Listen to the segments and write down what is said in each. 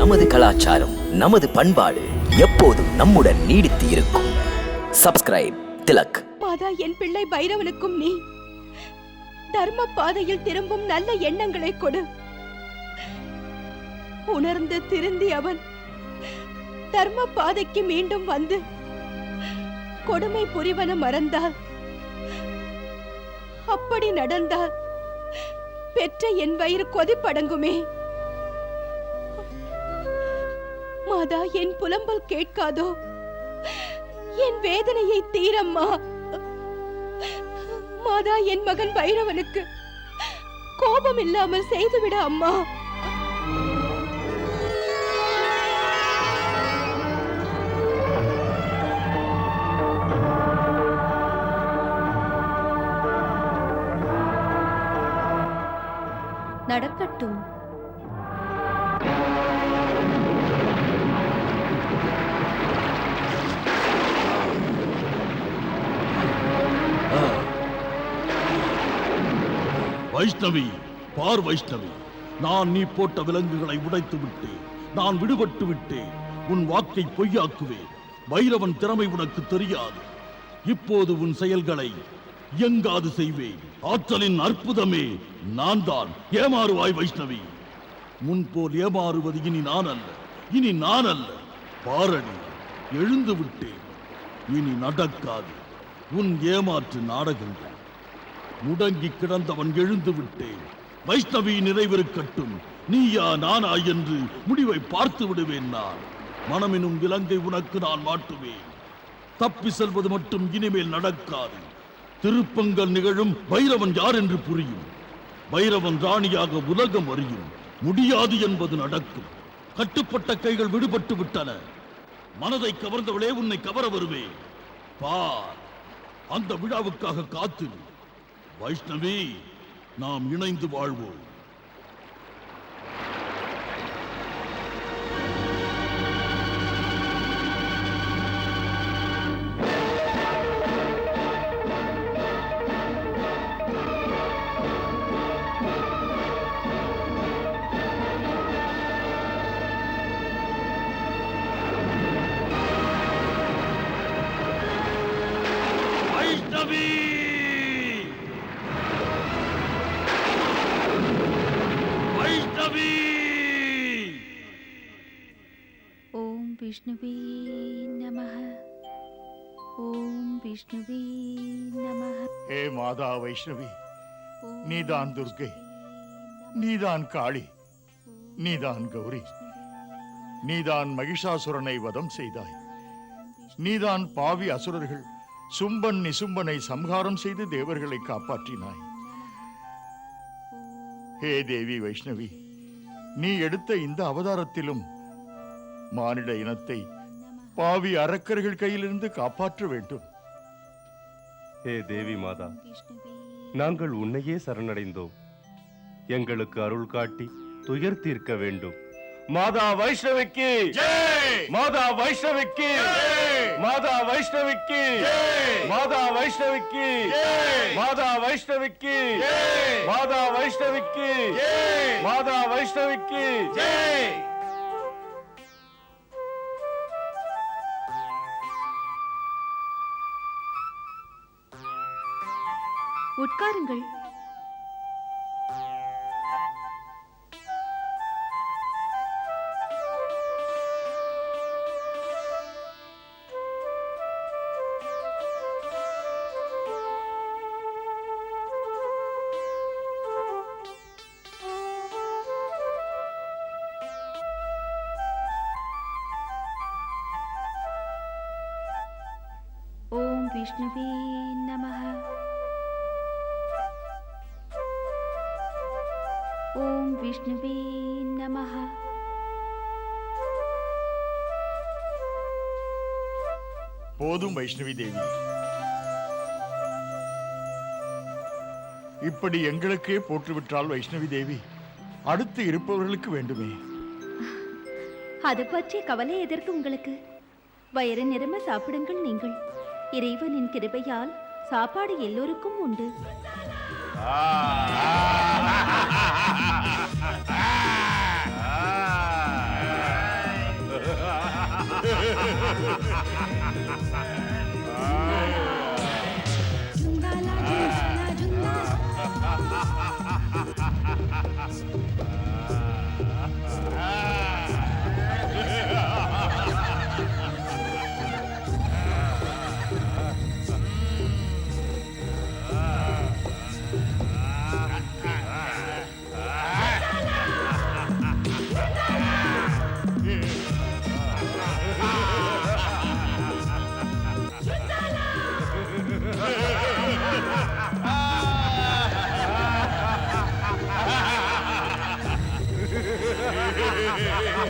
நமது கலாச்சாரம் நமது பண்பாடு எப்போதும் நம்முடன் நீடித்து இருக்கும். சப்ஸ்கிரைப் திலக். மாதா என் பிள்ளை பைரவனுக்கும் நீ. தர்ம பாதையில் திரும்பும் நல்ல எண்ணங்களை கொடு. உணர்ந்து திருந்தி அவன் தர்ம பாதைக்கு மீண்டும் வந்து கொடுமை புரிவன மறந்தால் அப்படி நடந்தால் பெற்ற என் வயிறு கொதிப்படங்குமே. மாதா என் புலம்பல் கேட்காதோ? என் வேதனையை தீரம்மா. மாதா என் மகன் பைரவனுக்கு கோபம் இல்லாமல் செய்துவிட அம்மா. நடக்கட்டும். வைஷ்ணவி பார் வைஷ்ணவி நான் நீ போட்ட விலங்குகளை உடைத்து விட்டேன் நான் விடுபட்டு விட்டேன் உன் வாக்கை பொய்யாக்குவேன். வைரவன் திறமை உனக்கு தெரியாது. இப்போது உன் செயல்களை இயங்காது செய்வேன். ஆற்றலின் அற்புதமே நான் தான் ஏமாறுவாய் வைஷ்ணவி. முன்போல் ஏமாறுவது இனி நான் அல்ல இனி நான் அல்ல பாரடி எழுந்து விட்டேன். இனி நடக்காது. உன் ஏமாற்று நாடகங்கள். முடங்கி கிடந்தவன் எழுந்து விட்டேன். வைஷ்ணவி நிறைவிருக்கட்டும். நீயா நானா என்று முடிவை பார்த்து விடுவேன் நான். மனமெனும் விலங்கை உனக்கு நான் மாட்டுவேன். தப்பி செல்வது மட்டும் இனிமேல் நடக்காது. திருப்பங்கள் நிகழும் பைரவன் யார் என்று புரியும். பைரவன் ராணியாக உலகம் அறியும். முடியாது என்பது நடக்கும். கட்டுப்பட்ட கைகள் விடுபட்டு விட்டன. மனதை கவர்ந்தவளே உன்னை கவர வருவேன். பார் அந்த விழாவுக்காக காத்திரு. வைஷ்ணவி நாம் இணைந்து வாழ்வோம். வைஷ்ணவி! விஷ்ணுவே நமः ஓம் விஷ்ணுவே நமः ஹே மாதா வைஷ்ணவி நீதான் துர்க்கை நீதான் காளி நீதான் கௌரி நீதான் மகிஷாசுரனை வதம் செய்தாய்। நீதான் பாவி அசுரர்கள் சும்பன் நிசும்பனை சம்ஹாரம் செய்து தேவர்களை காப்பாற்றினாய்। ஹே தேவி வைஷ்ணவி நீ எடுத்த இந்த அவதாரத்திலும் மானிட இனத்தை பாவி அரக்கர்கள் கையிலிருந்து காப்பாற்ற வேண்டும். ஹே தேவி மாதா நாங்கள் உன்னையே சரணடைந்தோம். எங்களுக்கு அருள் காட்டி துயர் தீர்க்க வேண்டும். மாதா வைஷ்ணவிக்கு! மாதா வைஷ்ணவிக்கு! மாதா வைஷ்ணவிக்கு! மாதா வைஷ்ணவிக்கு! மாதா வைஷ்ணவிக்கு! மாதா வைஷ்ணவிக்கு! மாதா வைஷ்ணவிக்கு! உட்காருங்கள். ஓம் விஷ்ணுவே ஓம் விஷ்ணுவே நமः போதும் வைஷ்ணவி தேவி. இப்படி எங்களுக்கே போற்றுவிட்டால் வைஷ்ணவி தேவி அடுத்து இருப்பவர்களுக்கு வேண்டுமே. அது பற்றிய கவலை எதற்கு உங்களுக்கு? வயிறு நிரம்ப சாப்பிடுங்கள் நீங்கள். இறைவனின் கிருபையால் சாப்பாடு எல்லோருக்கும் உண்டு. ஓம்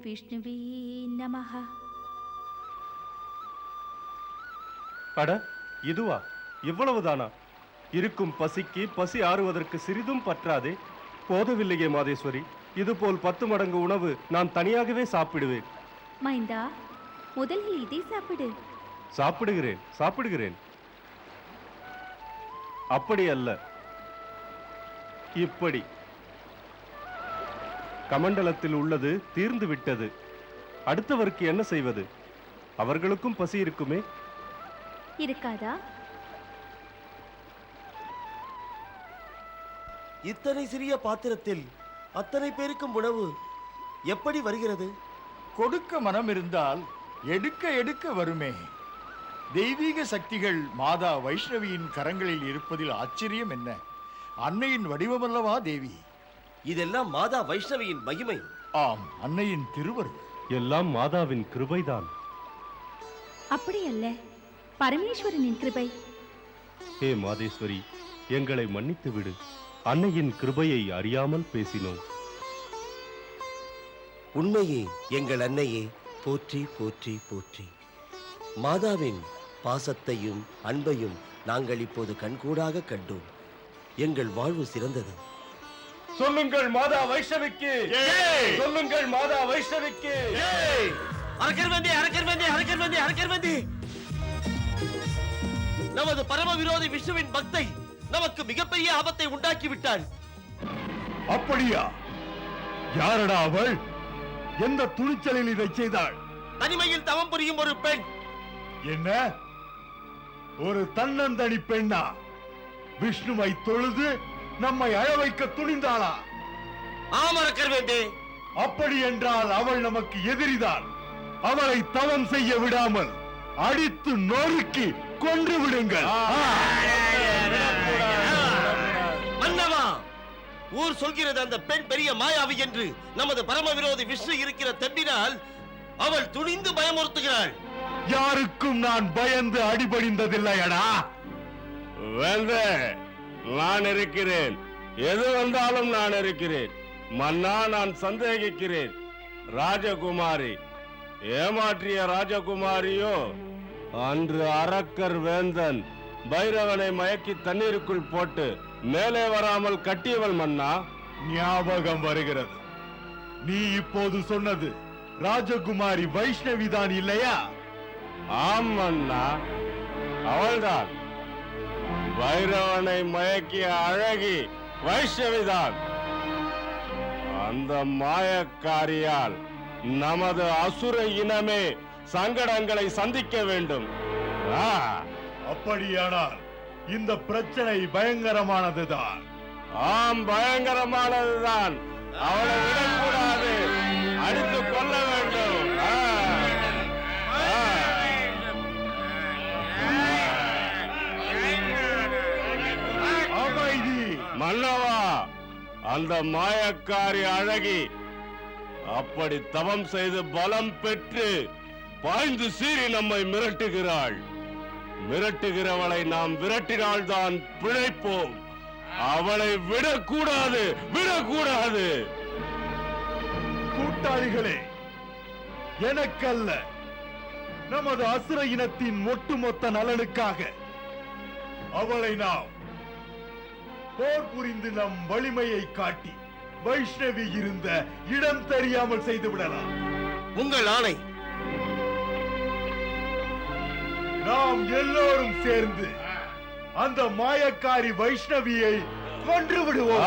விஷ்ணுவே நமஹ அட இதுவா? இவ்வளவுதானா? இருக்கும் பசிக்கு பசி ஆறுவதற்கு சிறிதும் பற்றாதே. போதவில்லையே மாதேஸ்வரி. இதுபோல் பத்து மடங்கு உணவு நான் தனியாகவே சாப்பிடுவேன். மைந்தா முதலில் இதை சாப்பிடு. சாப்பிடுகிறேன் சாப்பிடுகிறேன். அப்படி அல்ல. இப்படி. கமண்டலத்தில் உள்ளது தீர்ந்து விட்டது. அடுத்தவருக்கு என்ன செய்வது? அவர்களுக்கும் பசி இருக்குமே? இருக்காதா? இத்தனை சிறிய பாத்திரத்தில் அத்தனை பேருக்கும் உணவு எப்படி வருகிறது? கொடுக்க மனம் இருந்தால் எடுக்க எடுக்க வருமே. தெய்வீக சக்திகள் மாதா வைஷ்ணவியின் கரங்களில் இருப்பதில் ஆச்சரியம் என்ன? அன்னையின் வடிவமல்லவா தேவி? இதெல்லாம் மாதா வைஷ்ணவியின் மகிமை. ஆம் அன்னையின் திருவருள். எல்லாம் மாதாவின் கிருபைதான். அப்படி அல்ல பரமேஸ்வரனின் கிருபை. ஹே மாதேஸ்வரி எங்களை மன்னித்து விடு. அன்னையின் கிருபையை அறியாமல் பேசினோம். உண்மையே எங்கள் அன்னையே போற்றி போற்றி போற்றி. மாதாவின் பாசத்தையும் அன்பையும் நாங்கள் இப்போது கண்கூடாக கண்டோம். எங்கள் வாழ்வு சிறந்தது. சொல்லுங்கள் மாதா வைஷ்ணவிக்கு. சொல்லுங்கள் மாதா வைஷ்ணவிக்கு. அரக்கர் வந்தி அரக்கர் வந்தி அரக்கர் வந்தி அரக்கர் வந்தி நமது பரம விரோதி விஷ்ணுவின் பக்தை நமக்கு மிகப்பெரிய ஆபத்தை உண்டாக்கி விட்டாள் அப்படியா? யாரடா அவள்? எந்த துணிச்சலில் இதை செய்தாள்? தனிமையில் தவம் புரியும் ஒரு பெண். என்ன? ஒரு தன்னந்தனி பெண்ணா? விஷ்ணுவை தொழுது நம்மை அழ வைக்க துணிந்தாளா? ஆம் அரக்கர் வேண்டே அப்படி என்றால் அவள் நமக்கு எதிரிதான். அவளை தவம் செய்ய விடாமல் அடித்து நொறுக்கி கொன்று விடுங்கள். ஊர் சொல்கிறது அந்த பெண் பெரிய மாயாவி என்று நமது பரம விரோதி விஷ்ணு இருக்கிற தெம்பினால் அவள் துணிந்து பயமுறுத்துகிறாள். யாருக்கும் நான் பயந்து அடிபணிந்ததில்லையடா. வேந்தே நான் இருக்கிறேன். எது வந்தாலும் நான் இருக்கிறேன். மன்னா நான் சந்தேகிக்கிறேன். ராஜகுமாரி ஏமாற்றிய ராஜகுமாரியோ அன்று அரக்கர் வேந்தன் பைரவனை மயக்கி தண்ணீருக்குள் போட்டு மேலே வராமல் கட்டியவள் மன்னா? ஞாபகம் வருகிறது. நீ இப்போது சொன்னது ராஜகுமாரி வைஷ்ணவி தான் இல்லையா? ஆம் மன்னா அவள்தான். பைரவனை மயக்கிய அழகி வைஷ்ணவிதான் அந்த மாயக்காரியால் நமது அசுர இனமே சங்கடங்களை சந்திக்க வேண்டும். அப்படியானால் இந்த பிரச்சனை பயங்கரமானதுதான். ஆம் பயங்கரமானதுதான். அவளை விடக்கூடாது. அடித்து கொள்ள வேண்டும். மன்னவா அந்த மாயக்காரி அழகி அப்படி தவம் செய்து பலம் பெற்று பாய்ந்து சீறி நம்மை மிரட்டுகிறாள். மிரட்டுகிறவளை நாம் விரட்டினால்தான் பிழைப்போம். அவளை விடக்கூடாது விடக்கூடாது. கூட்டாளிகளே எனக்கல்ல நமது அசுர இனத்தின் ஒட்டுமொத்த நலனுக்காக அவளை நாம் போர் புரிந்து நம் வலிமையை காட்டி வைஷ்ணவி இருந்த இடம் தெரியாமல் செய்து விடலாம் உங்கள் ஆணை நாம் எல்லோரும் சேர்ந்து அந்த மாயக்காரி வைஷ்ணவியை கொன்று விடுவோம்.